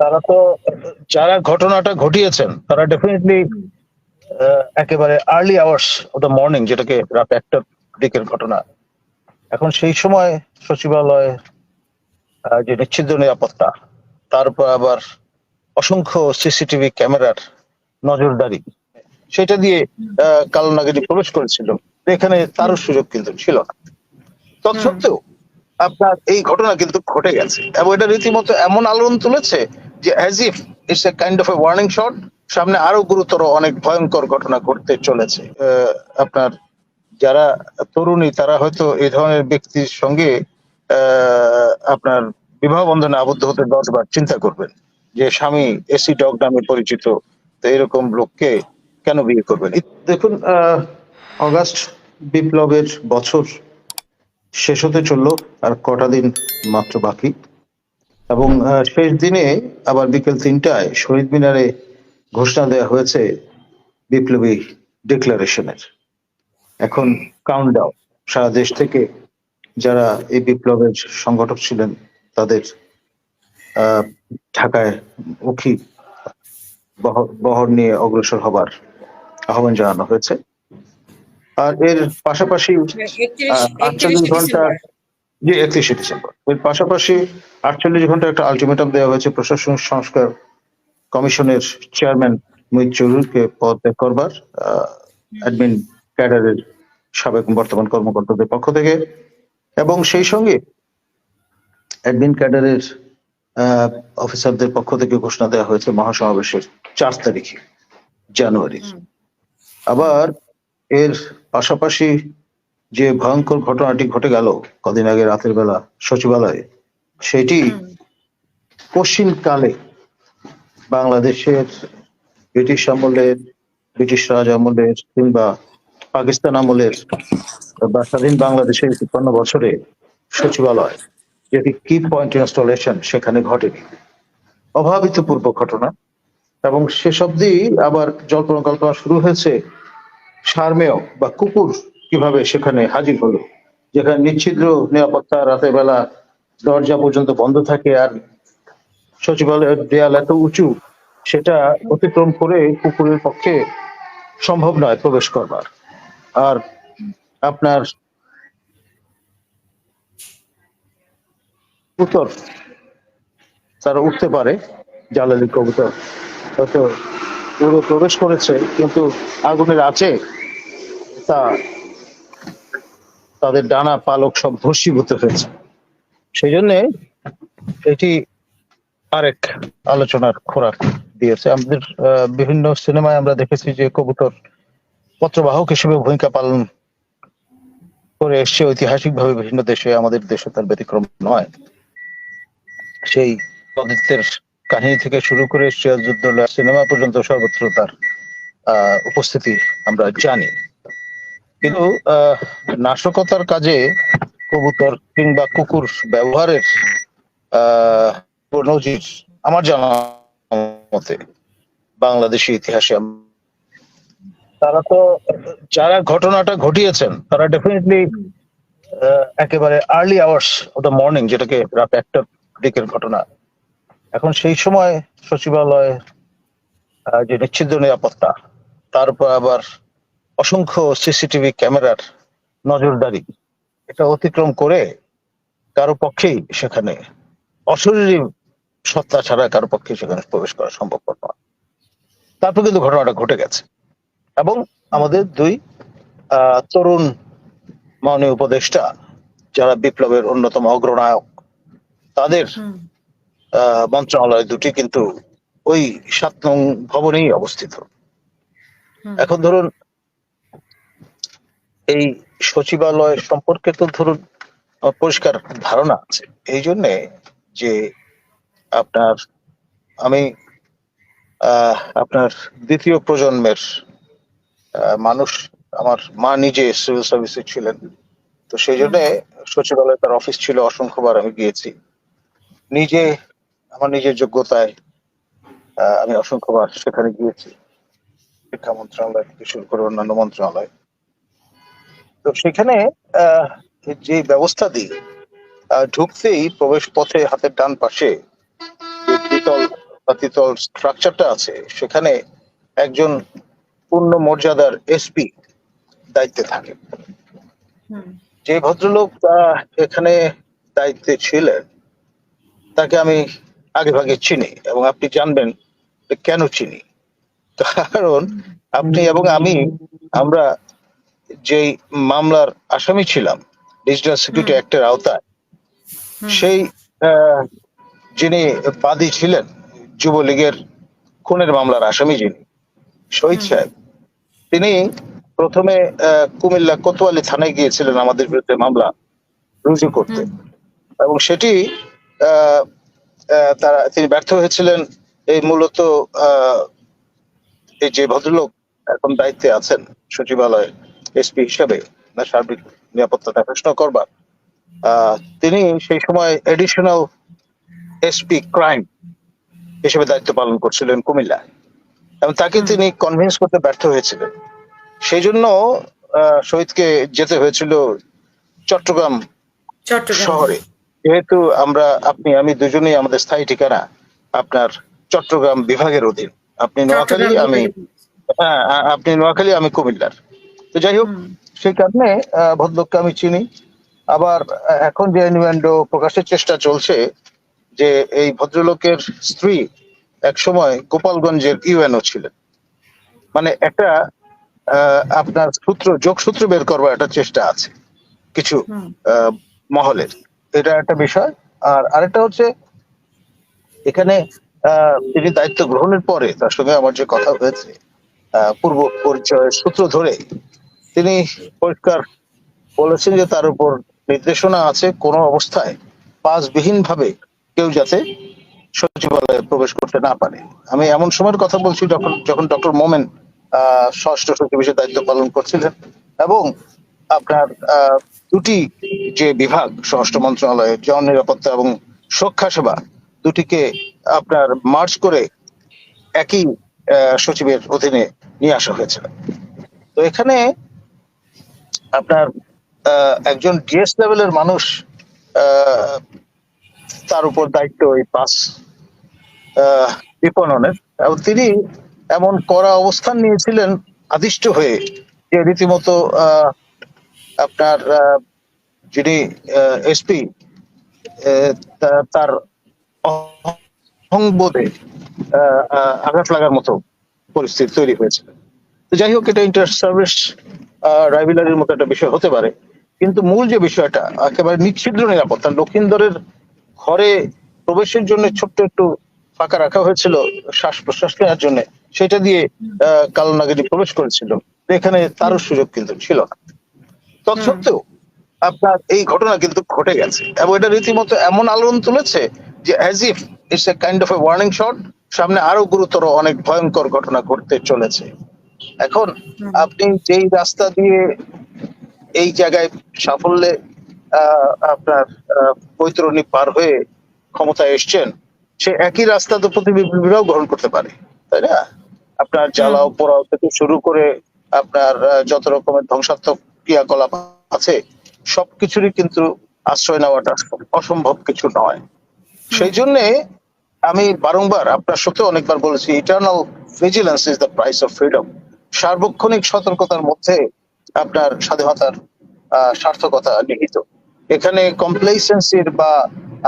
তারা তো, যারা ঘটনাটা ঘটিয়েছেন, তারা ডেফিনেটলি একেবারে early hours of the morning যেটাকে রাত একটার দিকের ঘটনা। এখন সেই সময় সচিবালয়ে যে নিচ্ছিদ্র নিরাপত্তা তারপর আবার অসংখ্য সিসিটিভি ক্যামেরার নজরদারি, সেটা দিয়ে কালো প্রবেশ করেছিল। এখানে তারও সুযোগ কিন্তু ছিল না। তৎসত্ত্বেও, আপনার এই ঘটনা কিন্তু ঘটে গেছে। এবং এটা রীতিমতো এমন আলোড়ন তুলেছে যে as if it's a kind of a warning shot সামনে আরও গুরুতর অনেক ভয়ঙ্কর ঘটনা ঘটতে চলেছে। আপনার যারা তরুণী, তারা হয়তো এই ধরনের ব্যক্তির সঙ্গে আপনার বিবাহ বন্ধনে আবদ্ধ হতে দশবার চিন্তা করবেন যে, স্বামী এসি ডগ নামে পরিচিত, তো এরকম লোককে কেন বিয়ে করবেন? দেখুন অগাস্ট বিপ্লবের বছর শেষ হতে চলল, আর কটা দিন মাত্র বাকি। এবং শেষ দিনে আবার বিকেল তিনটায় শহীদ মিনারে ঘোষণা দেওয়া হয়েছে বিপ্লবী ডিক্লারেশনের এখন কাউন্টডাউন সারা দেশ থেকে যারা এই বিপ্লবের সংগঠক ছিলেন তাদের আহ, ঢাকায় বহ- বহর নিয়ে অগ্রসর হবার আহ্বান জানানো হয়েছে। আর এর পাশাপাশি আটচল্লিশ ঘণ্টা জি একত্রিশে ডিসেম্বর। এর পাশাপাশি আটচল্লিশ ঘণ্টা একটা আলটিমেটাম দেওয়া হয়েছে প্রশাসনিক সংস্কার কমিশনের চেয়ারম্যান মুহিত চৌধুরীকে পদত্যাগ করবার অ্যাডমিন ক্যাডারের সাবেক বর্তমান কর্মকর্তাদের পক্ষ থেকে। এবং সেই সঙ্গে অ্যাডমিন ক্যাডারের অফিসারদের পক্ষ থেকে ঘোষণা দেওয়া হয়েছে মহাসমাবেশের চার তারিখে জানুয়ারির। আবার এর পাশাপাশি যে ভয়ঙ্কর ঘটনাটি ঘটে গেল কদিন আগে রাতের বেলা সচিবালয়ে সেটি কশিন কালে বাংলাদেশের ব্রিটিশ আমলের ব্রিটিশ রাজ আমলের কিংবা পাকিস্তান আমলের বা স্বাধীন বাংলাদেশের তিপ্পান্ন বছরে সচিবালয় যেটি কি পয়েন্ট ইনস্টলেশন সেখানে ঘটেনি। অভাবিত পূর্ব ঘটনা এবং শেষ অব্দি আবার জল্পনা কল্পনা শুরু হয়েছে সারমেয় বা কুকুর কীভাবে সেখানে হাজির হলো? যেখানে নিচ্ছিদ্র নিরাপত্তা রাতের বেলা দরজা পর্যন্ত বন্ধ থাকে আর সচিবালয়ের দেয়াল এত উঁচু, সেটা অতিক্রম করে কুকুরের পক্ষে সম্ভব নয় প্রবেশ করবার। আর আপনার উত্তর, তারা উঠতে পারে জালালি কবুতর। হয়তো পুরো প্রবেশ করেছে, কিন্তু আগুনের আছে তা তাদের ডানা পালক সব ভস্মীভূত হয়েছে। সেই জন্য এটি আরেক আলোচনার খোরাক দিয়েছে। আমাদের বিভিন্ন সিনেমায় আমরা দেখেছি যে কবুতর পত্রবাহক হিসেবে ভূমিকা পালন করে এসছে। ঐতিহাসিকভাবে বিভিন্ন দেশে, আমাদের দেশে তার ব্যতিক্রম নয়। সেই অদিত্যের কাহিনী থেকে শুরু করে সিরাজউদ্দৌলা সিনেমা পর্যন্ত সর্বত্র তার উপস্থিতি আমরা জানি। কিন্তু নাশকতার কাজে কবুতর কিংবা কুকুর ব্যবহারের নজির আমার জানা মতে বাংলাদেশি ইতিহাসে। তারা তো যারা ঘটনাটা ঘটিয়েছেন, তারা ডেফিনেটলি একেবারে early hours of the morning যেটাকে রাত একটার দিকের ঘটনা। এখন সেই সময় সচিবালয়ে যে নিচ্ছিদ্র নিরাপত্তা, তারপর আবার অসংখ্য সিসিটিভি ক্যামেরার নজরদারি এটা অতিক্রম করে কারও পক্ষেই সেখানে অশরীরী সত্তা ছাড়া কারও পক্ষে সেখানে প্রবেশ করা সম্ভব নয়। তারপর কিন্তু ঘটনাটা ঘটে গেছে। এবং আমাদের দুই তরুণ মাননীয় উপদেষ্টা যারা বিপ্লবের অন্যতম অগ্রনায়ক তাদের আহ, মন্ত্রণালয় দুটি কিন্তু ওই সাত নং ভবনেই অবস্থিত। এখন ধরুন এই সচিবালয় সম্পর্কে তো ধরুন পরিষ্কার ধারণা আছে। এই জন্যে যে আপনার, আমি আপনার দ্বিতীয় প্রজন্মের মানুষ, আমার মা নিজে সিভিল সার্ভিসে ছিলেন। তো সেই জন্য সচিবালয়ে তার অফিস ছিল, অসংখ্যবার আমি গিয়েছি। নিজে, আমার নিজের যোগ্যতায় আমি অসংখ্যবার সেখানে গিয়েছি। শিক্ষা মন্ত্রণালয় থেকে শুরু করে অন্যান্য মন্ত্রণালয়। তো সেখানে যে ব্যবস্থা দিই ঢুকতেই প্রবেশ পথে হাতের ডান পাশে যে দ্বিতল পাতিতল স্ট্রাকচারটা আছে সেখানে একজন পূর্ণ মর্যাদার এসপি দায়িত্বে থাকে। যে ভদ্রলোক এখানে দায়িত্বে ছিলেন তাকে আমি আগে ভাগে চিনি এবং আপনি জানবেন কেন চিনি। কারণ আপনি এবং আমি আমরা যেই মামলার আসামি ছিলাম ডিজিটাল সিকিউরিটি। অ্যাক্টের আওতায় সেই যিনি বাদী ছিলেন যুবলীগের খুনের মামলার আসামি যিনি শহীদ সাহেব তিনি প্রথমে কুমিল্লা কোতোয়ালি থানায় গিয়েছিলেন আমাদের বিরুদ্ধে মামলা রুজু করতে। এবং সেটি আহ, আহ, তারা তিনি ব্যর্থ হয়েছিলেন। এই মূলত আহ, এই যে ভদ্রলোক এখন দায়িত্বে আছেন সচিবালয়ে এসপি হিসাবে সার্বিক নিরাপত্তা দেখাশোনা করবার। তিনি সেই সময় এডিশনাল এসপি ক্রাইম হিসেবে দায়িত্ব পালন করছিলেন কুমিল্লায় এবং তাকে তিনি কনভিন্স করতে ব্যর্থ হয়েছিলেন। সেই জন্য শহীদকে যেতে হয়েছিল চট্টগ্রাম শহরে। যেহেতু আমরা আপনি আমি দুজনেই আমাদের স্থায়ী ঠিকানা আপনার চট্টগ্রাম বিভাগের অধীন। আপনি নোয়াখালী আমি হ্যাঁ আপনি নোয়াখালী আমি কুমিল্লার। তো যাই হোক সেই কারণে ভদ্রলোককে আমি চিনি। আবার এখন যে ইনভেন্ডো প্রকাশের চেষ্টা চলছে যে এই ভদ্রলোকের স্ত্রী এক সময় গোপালগঞ্জের ইউএনও ছিলেন। মানে একটা আপনার সূত্র যোগসূত্র বের করবার একটা চেষ্টা আছে কিছু মহলের। এটা একটা বিষয়। আর আরেকটা হচ্ছে এখানে আহ, তিনি দায়িত্ব গ্রহণের পরে তার সঙ্গে আমার যে কথা হয়েছে আহ, পূর্ব পরিচয়ের সূত্র ধরে তিনি পরিষ্কার বলেছেন যে তার উপর নির্দেশনা আছে কোনো অবস্থায় পাসবিহীন ভাবে কেউ যাতে সচিবালয়ে প্রবেশ করতে না পারে। আমি এমন সময়ের কথা বলছি যখন যখন ডক্টর মোমেন ষষ্ঠ সচিব হিসেবে দায়িত্ব পালন করছিলেন এবং আপনার দুটি যে বিভাগ, স্বরাষ্ট্র মন্ত্রণালয়ে, জন নিরাপত্তা এবং সুরক্ষা সেবা, দুটিকে আপনার মার্চ করে একই সচিবের অধীনে নিয়ে আসা হয়েছিল তো এখানে আপনার একজন ডিএস লেভেলের মানুষ তার উপর দায়িত্ব এই পাস বিপণনের। এবং তিনি এমন করা অবস্থান নিয়েছিলেন, আদিষ্ট হয়ে, যে রীতিমতো আপনার যিনি এসপি তার অহংবোধে আঘাত লাগার মতো পরিস্থিতি তৈরি হয়েছিল। তো যাই হোক, এটা ইন্টার সার্ভিস রাইভেলারির মতো একটা বিষয় হতে পারে। কিন্তু মূল যে বিষয়টা, একেবারে নিচ্ছিদ্র নিরাপত্তা, লক্ষিন্দরের ঘরে প্রবেশের জন্য ছোট্ট একটু ফাঁকা রাখা হয়েছিল, শ্বাস প্রশ্বাস নেওয়ার জন্য, সেটা দিয়ে কালো নাগিনী প্রবেশ করেছিল। এখানে তারও সুযোগ কিন্তু ছিল না। তৎসত্ত্বেও আপনার এই ঘটনা কিন্তু ঘটে গেছে। এবং এটা রীতিমতো এমন আলোড়ন তুলেছে যে as if it's a kind of a warning shot সামনে আরও গুরুতর অনেক ভয়ঙ্কর ঘটনা ঘটতে চলেছে। এখন আপনি যেই রাস্তা দিয়ে এই জায়গায় সাফল্যে আপনার বৈতরণী পার হয়ে ক্ষমতায় এসছেন সে একই রাস্তা তো প্রতিবিপ্লবীরাও গ্রহণ করতে পারে তাই না? আপনার জ্বালাও পোড়াও থেকে শুরু করে আপনার যত রকমের ধ্বংসাত্মক ক্রিয়াকলাপ আছে সবকিছুরই কিন্তু আশ্রয় নেওয়াটা অসম্ভব কিছু নয়। সেই জন্যে আমি বারংবার আপনার সাথে অনেকবার বলেছি eternal vigilance is the price of freedom সার্বক্ষণিক সতর্কতার মধ্যে আপনার স্বাধীনতার সার্থকতা নিহিত এখানে কমপ্লেসেন্সির বা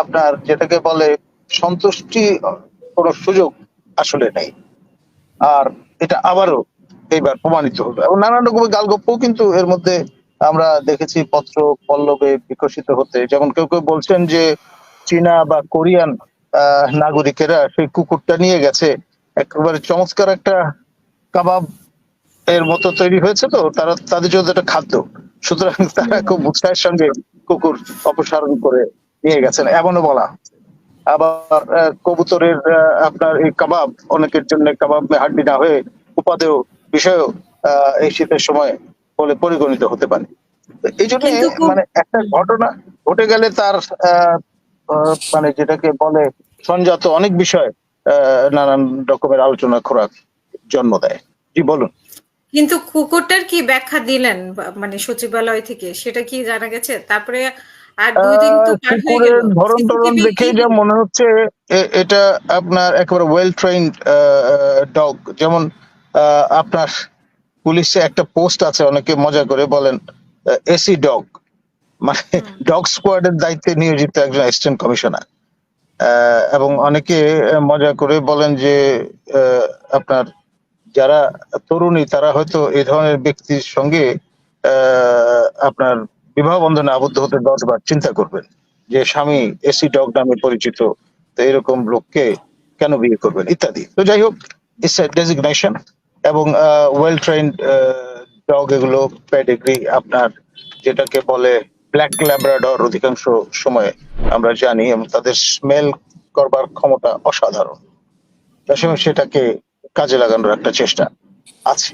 আপনার যেটাকে বলে সন্তুষ্টি কোনো সুযোগ আসলে নেই। আর এটা আবারও এইবার প্রমাণিত হলো এবং নানান রকমের গালগপ্পও কিন্তু এর মধ্যে আমরা দেখেছি পত্র পল্লবে বিকশিত হতে। যেমন কেউ কেউ বলছেন যে চীনা বা কোরিয়ান নাগরিকেরা সেই কুকুরটা নিয়ে গেছে। একেবারে চমৎকার একটা কাবাব এর মতো তৈরি হয়েছে তো তারা তাদের জন্য একটা খাদ্য। সুতরাং তারা খুব উৎসাহের সঙ্গে কুকুর অপসারণ করে নিয়ে গেছেন এমনও বলা। আবার কবুতরের আপনার এই কাবাব অনেকের জন্য কাবাব হাড্ডি না হয়ে উপাদেয় বিষয়ও এই শীতের সময় বলে পরিগণিত হতে পারে। এই জন্য মানে একটা ঘটনা ঘটে গেলে তার মানে যেটাকে বলে সংজাত অনেক বিষয় আহ, নানান রকমের আলোচনা খোরাক জন্ম দেয়। জি বলুন। কিন্তু কুকুরটার কি ব্যাখ্যা দিলেন মানে সচিবালয় থেকে? সেটা কি জানা গেছে? তারপরে আর দুই দিন তো পার হয়ে কুকুরের গেল। ধরন টরন দেখে যা মনে হচ্ছে এটা আপনার একেবারে ওয়েল ট্রেন্ড ডগ যেমন আপনার পুলিশে একটা পোস্ট আছে অনেকে মজা করে বলেন এসি ডগ মানে ডগ স্কোয়াডের দায়িত্বে নিয়োজিত একজন অ্যাসিস্ট্যান্ট কমিশনার এবং অনেকে মজা করে বলেন যে আহ, আপনার যারা তরুণী, তারা হয়তো এই ধরনের ব্যক্তির সঙ্গে আপনার বিবাহ বন্ধনে আবদ্ধ হতে দশবার চিন্তা করবেন যে, স্বামী এসি ডগ নামে পরিচিত, তো এরকম লোককে কেন বিয়ে করবেন, ইত্যাদি। তো যাই হোক ইটস ডেজিগনেশন এবং ওয়েল ট্রেন্ড ডগ এগুলো প্যাডিগ্রি আপনার যেটাকে বলে ব্ল্যাক ল্যাব্রাডর অধিকাংশ সময়ে আমরা জানি এবং তাদের স্মেল করবার ক্ষমতা অসাধারণ। সেটাকে কাজে লাগানোর একটা চেষ্টা আছে।